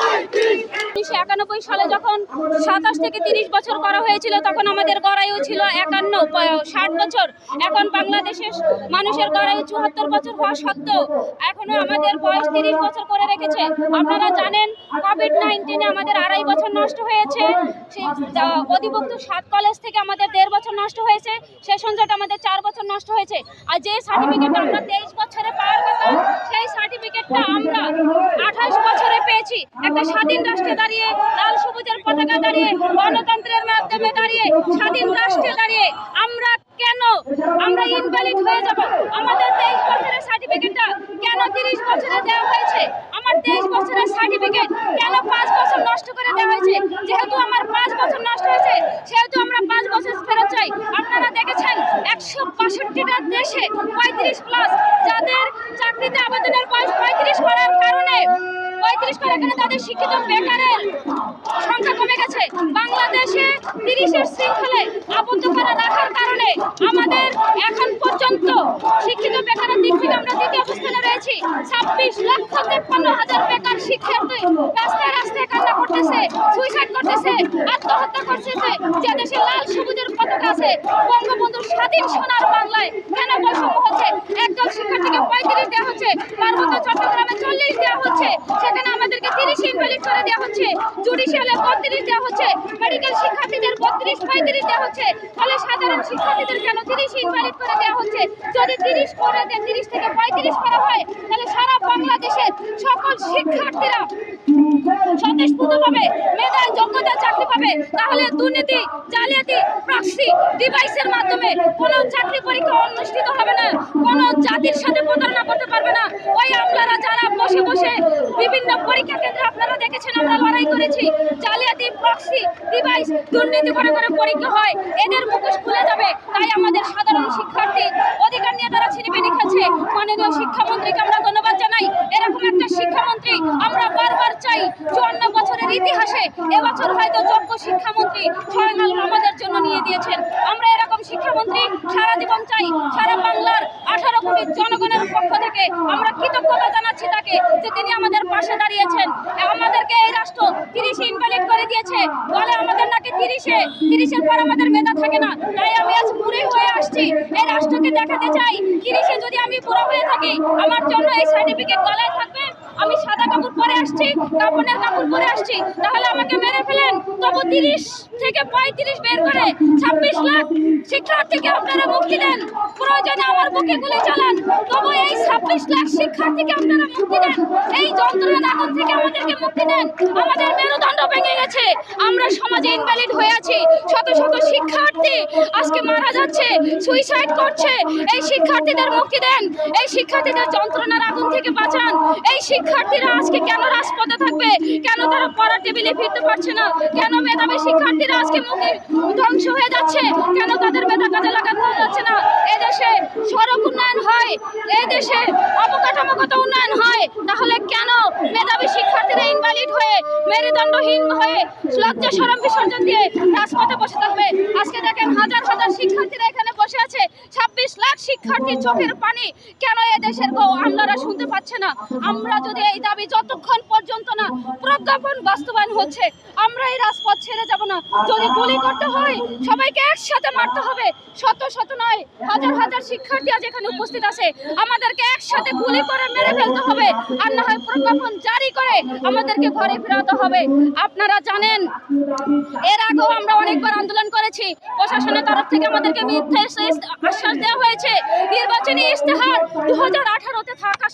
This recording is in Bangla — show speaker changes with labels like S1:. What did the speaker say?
S1: White King! উনিশশো একানব্বই সালে যখন সাতাশ থেকে তিরিশ বছর করা হয়েছিল, তখন আমাদের গড়াইও ছিল একান্ন ষাট বছর। এখন বাংলাদেশের মানুষের গড়াইও চুয়াত্তর বছর হওয়া সত্ত্বেও এখনও আমাদের বয়স তিরিশ বছর করে রেখেছে। আপনারা জানেন কোভিড নাইন্টিনে আমাদের আড়াই বছর নষ্ট হয়েছে। অধিভুক্ত সাত কলেজ থেকে আমাদের দেড় বছর নষ্ট হয়েছে। সেশনজট আমাদের চার বছর নষ্ট হয়েছে। আর যে সার্টিফিকেট আমরা তেইশ বছরে পাওয়ার কথা, সেই সার্টিফিকেটটা আমরা আঠাশ বছরে একটা স্বাধীন রাষ্ট্রে দাঁড়িয়ে, লাল সবুজের পতাকা দাঁড়িয়ে, গণতন্ত্রের মাধ্যমে দাঁড়িয়ে, স্বাধীন রাষ্ট্রে দাঁড়িয়ে আমরা কেন, আমরা ইনভ্যালিড হয়ে যাব? আমাদের তেইশ বছরের সার্টিফিকেটটা কেন তিরিশ বছরে দেওয়া হয়েছে? আমার তেইশ বছরের সার্টিফিকেট কেন পাঁচ বছর নষ্ট করে দেওয়া হয়েছে? যেহেতু আমার পাঁচ বছর নষ্ট হয়েছে, সেহেতু আমরা পাঁচ বছর ফেরত চাই। আপনারা দেখেছেন, একশো বাষট্টিটা দেশে পঁয়ত্রিশ প্লাস যাদের চাকরিতে আবেদনের বয়স পঁয়ত্রিশ করার কারণে করার কারণে তাদের শিক্ষিত বেকারের সংখ্যা কমে গেছে। বাংলাদেশে তিরিশের শৃঙ্খলে আবদ্ধ করে রাখার কারণে আমাদের এখন পর্যন্ত শিক্ষিত বেকারের দিক থেকে আমরা দ্বিতীয় অবস্থানে রয়েছি। ছাব্বিশ লক্ষ তেপ্পান্ন হাজার বেকার শিক্ষার্থী রাস্তায় রাস্তায় কান্না করতেছে, সুইসাইড করতেছে, আত্মহত্যা করতেছে, যে দেশে লাল সবুজের আছে বঙ্গবন্ধুর স্বাধীন সোনার বাংলায়। কেন বৈষম্য হচ্ছে? একদল শিক্ষার্থীকে পঁয়ত্রিশ দেওয়া হচ্ছে, পার্বত্য চট্টগ্রামে চল্লিশ দেওয়া হচ্ছে, সেখানে আমাদেরকে তিরিশ ইনভ্যালিড করে দেওয়া হচ্ছে, জুডিশিয়ালে বত্রিশ দেওয়া হচ্ছে, মেডিকেল শিক্ষার্থীদের বত্রিশ, পঁয়ত্রিশ দেওয়া হচ্ছে, ফলে সাধারণ শিক্ষার্থীদের কেন তিরিশ ইনভ্যালিড করে দেওয়া হচ্ছে? যদি তিরিশ করে দেয়, তিরিশ থেকে পঁয়ত্রিশ করা হয়, তাহলে সারা বাংলাদেশের সকল শিক্ষার্থীরা স্বতঃস্ফূর্তভাবে মেধায় যোগ্যতা চাকরি পাবে। তাহলে দুর্নীতি, জালিয়াতি প্রক্সি ডিভাইসের মাধ্যমে কোনো চাকরি পরীক্ষা অনুষ্ঠিত হবে না, কোনো জাতির সাথে প্রতারণা করতে পারবে না। ওই আপনারা যারা বসে বসে বিভিন্ন পরীক্ষা কেন্দ্রে আপনারা দেখেছেন, আমরা লড়াই করেছি। জালিয়াতি প্রক্সি ডিভাইস দুর্নীতি করে করে পরীক্ষা হয়, এদের মুখোশ খুলে যাবে। তাই আমাদের সাধারণ শিক্ষার্থী অধিকার নিয়ে তারা ছিনিমিনি খেলছে। মাননীয় শিক্ষামন্ত্রীকে আমরা ধন্যবাদ জানাই এরকম একটা শিক্ষামন্ত্রী আমরা বারবার চাই চুয়ান্ন বছরের ইতিহাসে এবছর হয়তো যোগ্য শিক্ষামন্ত্রী স্বয়ং আমাদের জন্য নিয়ে দিয়েছেন। আমরা এরকম শিক্ষামন্ত্রী সারা জীবন চাই, সারা বাংলার আঠারো কোটি জনগণের পক্ষ থেকে আমরা কৃতজ্ঞতা জানাচ্ছি তাকে যে তিনি আমাদের পাশে দাঁড়িয়েছেন। আমাদেরকে এই রাষ্ট্র তিরিশে ইনভ্যালিড করে দিয়েছে। বলে আমাদের নাকি তিরিশে, তিরিশের পর আমাদের মেধা থাকে না। তাই আমি আজ বুড়ি হয়ে আসছি। এই রাষ্ট্রকে দেখাতে চাই। তিরিশে যদি আমি বুড়ো হয়ে থাকি, আমার জন্য এই সার্টিফিকেট গলায় থাকবে? আমি সাদা কাপড় পরে আসছি কাপড়ের কাপড় পরে আসছি, তাহলে আমাকে মেরে ফেলেন? তবু তিরিশ থেকে পঁয়ত্রিশ বের করে ছাব্বিশ লাখ শিক্ষার্থীকে আপনারা মুক্তি দেন। প্রয়োজনে আমার বুকে গুলি চালান। তবু এই ছাব্বিশ লাখ শিক্ষার্থীকে আপনারা মুক্তি দেন। এই যন্ত্রণার থেকে আমাদেরকে মুক্তি দেন। আমাদের মেরুদণ্ড ভেঙে গেছে। আমরা সমাজে ইনভ্যালিড হয়ে আছি। শত শত শিক্ষার্থী আজকে মারা যাচ্ছে সুইসাইড করছে। এই শিক্ষার্থীদের মুক্তি দেন। এই শিক্ষার্থীদের যন্ত্রণার আগুন থেকে বাঁচান। এই শিক্ষার্থীরা আজকে কেন রাজপথে থাকবে? কেন তারা পড়ার টেবিলে ফিরতে পারছে না? কেন মেধাবী শিক্ষার্থীরা আজকে ধ্বংস হয়ে যাচ্ছে। কেন তাদের মেধা কাজে লাগাতে যাচ্ছে না? এদেশে সড়ক উন্নয়ন হয় এই দেশে অবকাঠামোগত উন্নয়ন হয়। তাহলে কেন মেধাবী ইনভ্যালিড হয়ে, মেরুদণ্ডহীন হয়ে, লজ্জা সরম বিসর্জন দিয়ে রাজপথে বসে থাকবে। আজকে দেখেন হাজার হাজার শিক্ষার্থীরা এখানে বসে আছে। ছাব্বিশ লাখ শিক্ষার্থীর চোখের পানি কেন এ দেশের আমলারা শুনতে পাচ্ছে না? আমরা যদি এই দাবি যতক্ষণ পর্যন্ত না প্রজ্ঞাপন বাস্তবায়ন হচ্ছে, আমরা এই রাজপথ ছেড়ে যাব না। যদি গুলি করতে হয়, সবাইকে একসাথে মারতে হবে। শত শত নয়, হাজার হাজার শিক্ষার্থী আজ এখানে উপস্থিত আছে। আমাদেরকে একসাথে গুলি করে মেরে ফেলতে হবে। আর না হয় প্রজ্ঞাপন জারি করে আমাদেরকে ঘরে ফেরাতে হবে। আপনারা জানেন, এর আগেও আমরা অনেকবার আন্দোলন করেছি। প্রশাসনের তরফ থেকে আমাদেরকে মিথ্যা আশ্বাস দেওয়া হয়েছে। নির্বাচনী ইশতেহার দু হাজার আঠারোতে থাকা